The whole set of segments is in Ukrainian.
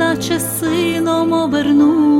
іначе сином обернувся,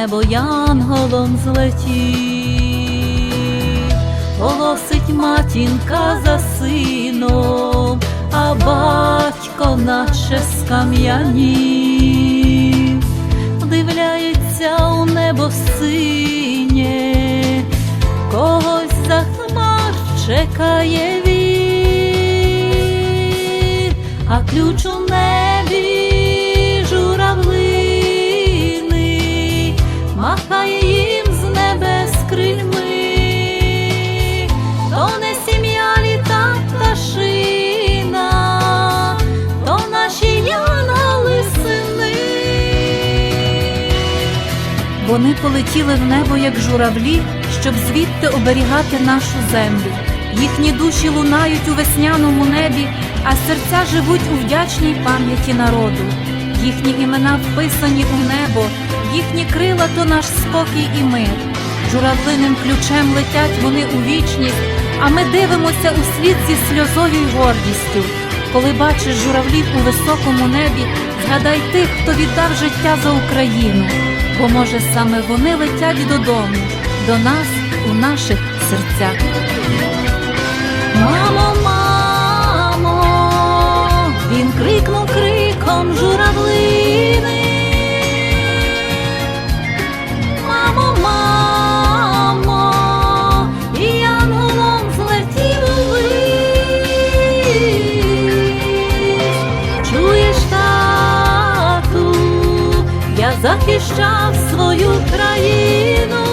небо янголом злетів, голосить матінка за сином, а батько наче скам'янів вдивляється у небо синє, когось за хмар чекає він, а ключ у небі Вони полетіли в небо, як журавлі, щоб звідти оберігати нашу землю. Їхні душі лунають у весняному небі, а серця живуть у вдячній пам'яті народу. Їхні імена вписані у небо, їхні крила то наш спокій і мир. Журавлиним ключем летять вони у вічність, а ми дивимося у світ зі сльозою й гордістю. Коли бачиш журавлів у високому небі, згадай тих, хто віддав життя за Україну, бо може саме вони летять додому, до нас у наших серцях. Захищав свою країну,